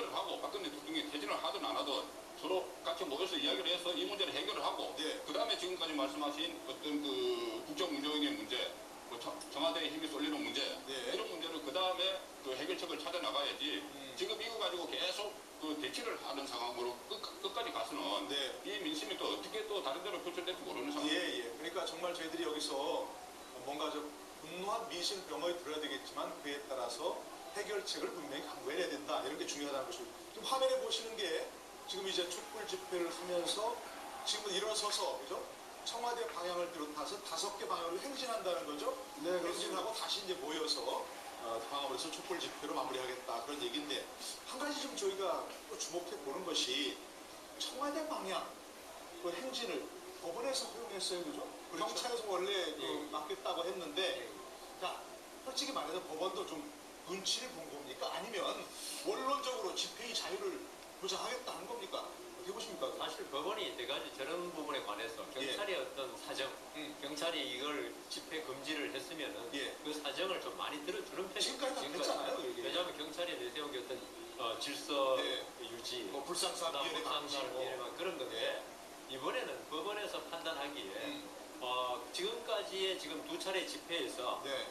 해결을 하고 박근혜 대통령이 퇴진을 하든 안 하든 서로 같이 모여서 이야기를 해서 이 문제를 해결을 하고 네. 그 다음에 지금까지 말씀하신 어떤 그 국정 운영의 문제, 뭐 청- 청와대에 힘이 쏠리는 문제 네. 이런 문제를 그 다음에 그 해결책을 찾아 나가야지 음. 지금 이거 가지고 계속 그 대치를 하는 상황으로 끝, 끝까지 가서는 네. 이 민심이 또 어떻게 또 다른 데로 표출될지 모르는 상황. 예, 예. 그러니까 정말 저희들이 여기서 뭔가 저 분노한 민심 병어에 들어야 되겠지만 그에 따라서 해결책을 분명히 강구해야 된다. 이런 게 중요하다는 것입니다. 지금 화면에 보시는 게 지금 이제 촛불 집회를 하면서 지금 일어서서 그죠? 청와대 방향을 비롯해서 다섯 개 방향으로 행진한다는 거죠. 네. 행진하고 다시 이제 모여서 어, 방황을 해서 촛불 집회로 마무리하겠다 그런 얘기인데 한 가지 좀 저희가 또 주목해 보는 것이 청와대 방향 그 행진을 법원에서 허용했어요, 그죠? 그렇죠. 경찰에서 원래 그 예. 맡겠다고 했는데, 자, 솔직히 말해서 법원도 좀 눈치를 본 겁니까? 아니면 원론적으로 집회의 자유를 보장하겠다 한 겁니까? 어떻게 보십니까? 사실 법원이 이때까지 저런 부분에 관해서 경찰의 어떤 사정, 음. 경찰이 이걸 집회 금지를 했으면은 예. 그 사정을 좀 많이 들어주는 편이에요. 지금까지 다 됐잖아요, 이게. 왜냐하면 경찰이 내세운 게 어떤 어, 질서 네. 유지, 뭐 불상사비원의 방지, 불상사비원의 뭐. 막 그런 건데 이번에는 법원에서 판단하기에 음. 어, 지금까지의 지금 두 차례 집회에서 네.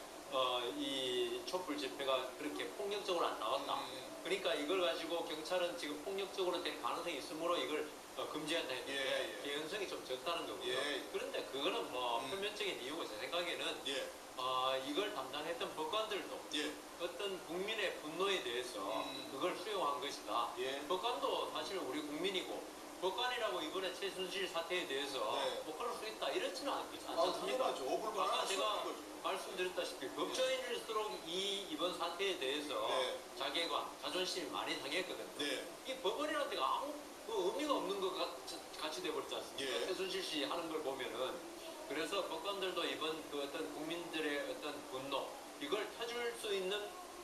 촛불 집회가 그렇게 폭력적으로 안 나왔다. 음. 그러니까 이걸 가지고 경찰은 지금 폭력적으로 될 가능성이 있으므로 이걸 어, 금지한다 했는데 예, 예. 개연성이 좀 적다는 거고요. 예. 그런데 그거는 뭐 음. 표면적인 이유고 제 생각에는 예. 어, 이걸 담당했던 법관들도 예. 어떤 국민의 분노에 대해서 음. 그걸 수용한 것이다. 예. 법관도 사실 우리 국민이고 법관이라고 이번에 최순실 사태에 대해서 네. 뭐 그럴 수 있다 이렇지는 않- 않지 아, 않습니까? 당연하죠. 아까 제가. 말씀드렸다시피 이번 사태에 대해서 네. 자괴감, 자존심이 많이 상했거든요. 네. 이 법원이라는 데가 아무 그 의미가 없는 것 같, 같이 돼버렸지 않습니까? 예. 최순실 씨 하는 걸 보면은 그래서 법관들도 이번 그 어떤 국민들의 어떤 분노 이걸 펴줄 수 있는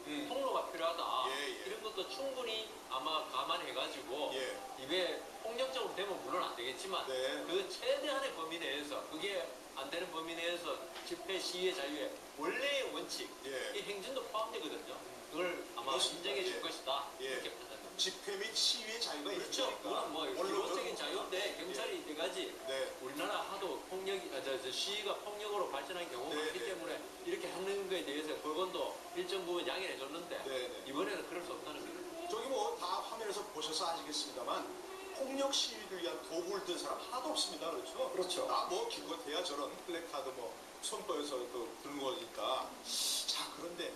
음. 통로가 필요하다. 예, 예. 이런 것도 충분히 아마 감안해가지고 예. 이게 폭력적으로 되면 물론 안 되겠지만 네. 그 최대한의 범위 내에서 그게 안 되는 범위 내에서 집회 시위의 자유의 원래의 원칙 예. 이 행진도 포함되거든요. 그걸 아마 그렇습니다. 인정해 줄 예. 것이다 예. 이렇게 판단됩니다. 집회 및 시위의 자유가 그렇죠. 있으니까. 그건 뭐 기본적인 자유인데 경찰이 이때까지 네. 우리나라 하도 폭력이 아, 저, 저 시위가 폭력으로 발전한 경우가 네, 많기 네. 때문에 이렇게 하는 거에 대해서 법원도 일정 부분 양해해 줬는데 네, 네. 이번에는 그럴 수 없다는 거예요. 저기 뭐 다 화면에서 보셔서 아시겠습니다만 폭력 시위를 위한 도구를 든 사람 하나도 없습니다. 그렇죠? 그렇죠. 나뭐 기껏해야 저런 플래카드 뭐 손떠에서 그 들는 거니까. 자 그런데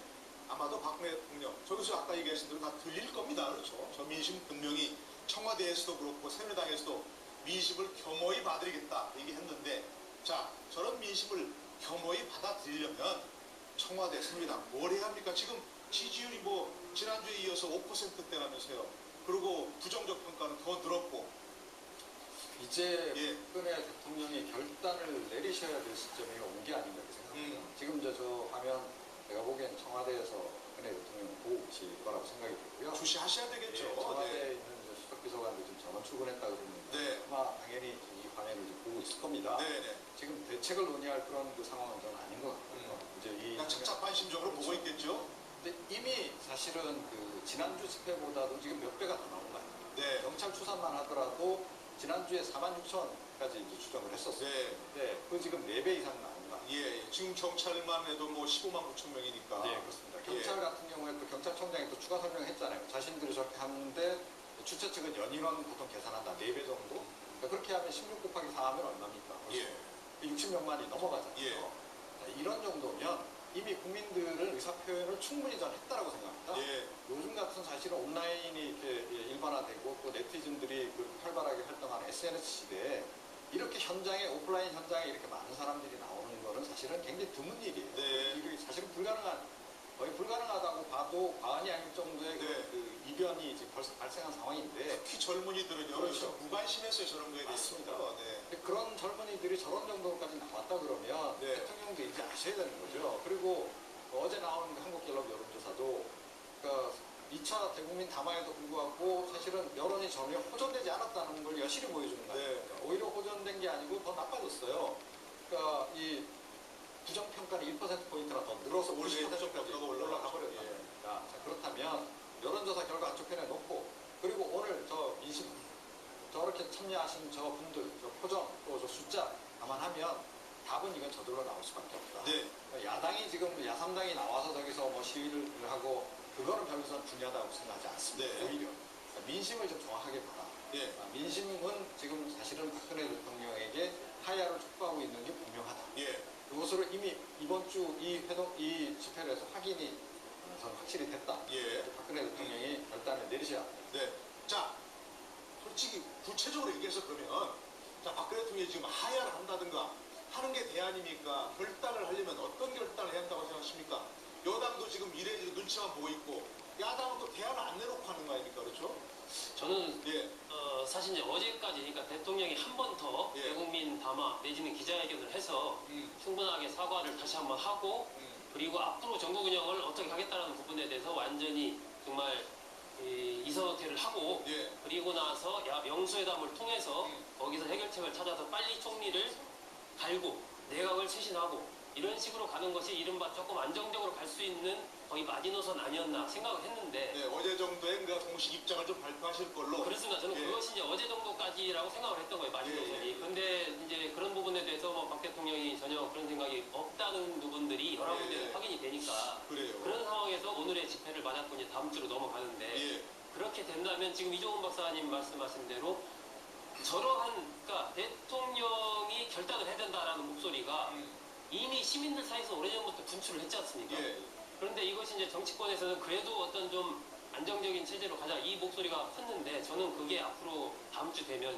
아마도 박근혜 대통령 저기서 아까 얘기하신 대로 다 들릴 겁니다. 그렇죠? 저 민심 분명히 청와대에서도 그렇고 새누리당에서도 민심을 겸허히 받아들이겠다 얘기했는데 자 저런 민심을 겸허히 받아들이려면 청와대 새누리당 뭘 해야 합니까? 지금 지지율이 뭐 지난주에 이어서 5%대라면서요. 그리고 부정적 평가는 더 늘었고 이제 예. 박근혜 대통령이 결단을 내리셔야 될 시점이 온 게 아닌가 생각합니다. 음. 지금 저, 저 화면 내가 보기엔 청와대에서 박근혜 대통령을 보고 계실 거라고 생각이 들고요. 주시하셔야 되겠죠. 예, 청와대에 네. 있는 저 수석비서관들 지금 전원 출근했다 그러는데 네. 아마 당연히 이 화면을 보고 있을 겁니다. 네, 네. 지금 대책을 논의할 그런 그 상황은 저는 아닌 것 같고요. 음. 이제 이 착잡한 심정으로 보고 있겠죠. 근데 이미 사실은 그 지난주 집회보다도 지금 몇 배가 더 나온 거 아닙니까? 네. 경찰 추산만 하더라도 지난주에 4만 6천까지 이제 추정을 했었어요. 네. 네, 그 지금 4배 이상 나온 거 아니에요? 예, 예. 지금 경찰만 해도 뭐 15만 9천 명이니까. 네, 그렇습니다. 경찰 같은 경우에 또 경찰청장이 또 추가 설명했잖아요. 자신들이 저렇게 하는데 주최 측은 연인원 보통 계산한다. 4배 정도? 그러니까 그렇게 하면 16 곱하기 4 하면 얼마입니까? 예. 60명만이 넘어가잖아요. 예. 자, 이런 정도면 이미 국민들은 의사 표현을 충분히 전 했다라고 생각합니다. 예. 요즘 같은 사실은 온라인이 이렇게 예, 일반화되고 또 네티즌들이 그 활발하게 활동하는 SNS 시대에 이렇게 현장에 오프라인 현장에 이렇게 많은 사람들이 나오는 거는 사실은 굉장히 드문 일이에요. 네. 이게 사실은 불가능한 거의 불가능하다고 봐도 과언이 아닐 정도의 그- 네. 그 이변이 지금 벌써 발생한 상황인데 젊은이들은요. 그렇죠. 요즘 무관심해서요 저런 거에. 대해서. 네. 그런 젊은이들이 저런 정도까지 나왔다 그러면 네. 대통령도 이제 아셔야 되는 거죠. 그리고 어제 나온 그 한국갤럽 여론조사도 그러니까 2차 대국민 담화에도 불구하고 사실은 여론이 전혀 호전되지 않았다는 걸 여실히 보여주는 거예요. 네. 오히려 호전된 게 아니고 더 나빠졌어요. 그러니까 이 부정평가는 1%포인트나 더 늘어서 오히려 50%까지 부정평가가 올라가죠. 올라가 버렸다. 예. 자, 자, 그렇다면 여론조사 결과 한쪽 편에 놓고 문의 하신 저 분들, 저 표정, 또 저 숫자 감안하면 답은 이건 저절로 나올 수밖에 없다. 네. 야당이 지금 야삼당이 나와서 저기서 뭐 시위를 하고 그거는 별로 중요하다고 생각하지 않습니다. 네. 오히려 미심을 좀 정확하게 봐라. 예. 아, 민심은 지금 사실은 박근혜 대통령에게 하야를 촉구하고 있는 게 분명하다. 예. 그것으로 이미 이번 주 이 회동 이 집회를 해서 확인이 어, 저는 확실히 됐다. 예. 박근혜 대통령이 결단을 내리셔야 합니다. 네. 구체적으로 얘기해서 그러면 자, 박근혜 대통령이 지금 하야를 한다든가 하는 게 대안입니까? 결단을 하려면 어떤 결단을 해야 한다고 생각하십니까? 여당도 지금 이래저래 눈치만 보고 있고 야당은 또 대안을 안 내놓고 하는 거 아닙니까? 그렇죠? 저는 예. 어, 사실 이제 어제까지 그러니까 대통령이 한 번더 예. 대국민 담화 내지는 기자회견을 해서 음. 충분하게 사과를 다시 한번 하고 음. 그리고 앞으로 정국 운영을 어떻게 하겠다는 부분에 대해서 완전히 정말 이 이사회를 하고 예. 그리고 나서 야- 영수회담을 통해서 음. 거기서 해결책을 찾아서 빨리 총리를 갈고 내각을 쇄신하고 이런 식으로 가는 것이 이른바 조금 안정적으로 갈 수 있는 거의 마지노선 아니었나 생각을 했는데 네, 어제 정도에 그 공식 입장을 좀 발표하실 걸로. 그렇습니다. 저는 예. 그것이 이제 어제 정도까지라고 생각을 했던 거예요, 마지노선이. 예, 예. 근데 이제 그런 부분에 대해서 뭐 박 대통령이 전혀 그런 생각이 없다는 부분들이 여러 예, 군데 예. 확인이 되니까 그래요. 그런 상황에서 오늘의 집회를 맞았고 이제 다음 주로 넘어가는데 예. 그렇게 된다면 지금 이종훈 박사님 말씀하신 대로 저러한 그러니까 대통령이 결단을 해야 된다라는 목소리가 음. 이미 시민들 사이에서 오래전부터 분출을 했지 않습니까? 예. 그런데 이것이 이제 정치권에서는 그래도 어떤 좀 안정적인 체제로 가자 이 목소리가 컸는데 저는 그게 앞으로 다음 주 되면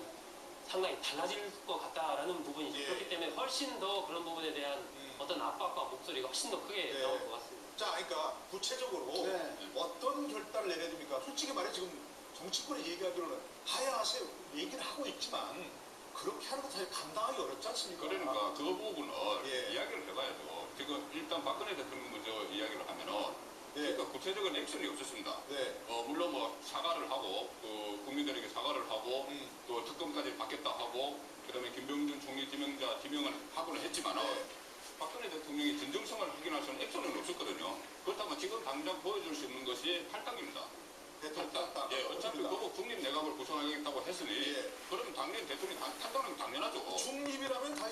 상당히 달라질 것 같다라는 부분이죠. 예. 그렇기 때문에 훨씬 더 그런 부분에 대한 음. 어떤 압박과 목소리가 훨씬 더 크게 예. 나올 것 같습니다. 자, 그러니까 구체적으로 네. 어떤 결단을 내려야 됩니까? 솔직히 말해 지금 정치권이 얘기하기로는 하야하세요 얘기를 하고 있지만 그렇게 하는 것 사실 감당하기 어렵지 않습니까? 그러니까 그 부분을 예. 이야기를 해봐야죠. 지금 일단 박근혜 대통령 먼저 이야기를 하면은 예. 그러니까 구체적인 액션이 없었습니다. 네. 어, 물론 뭐 사과를 하고 그 국민들에게 사과를 하고 음. 또 특검까지 받겠다 하고 그다음에 김병준 총리 지명자 지명을 하고는 했지만은 네. 박근혜 대통령이 진정성을 확인할 수 있는 액션은 없었거든요. 그렇다면 지금 당장 보여줄 수 있는 것이 할당. 딱 예, 어차피 그거 국립 내각을 구성하겠다고 했으니 예. 그러면 당연히 대통령이 다- 게 당연하죠. 중립이라면 다시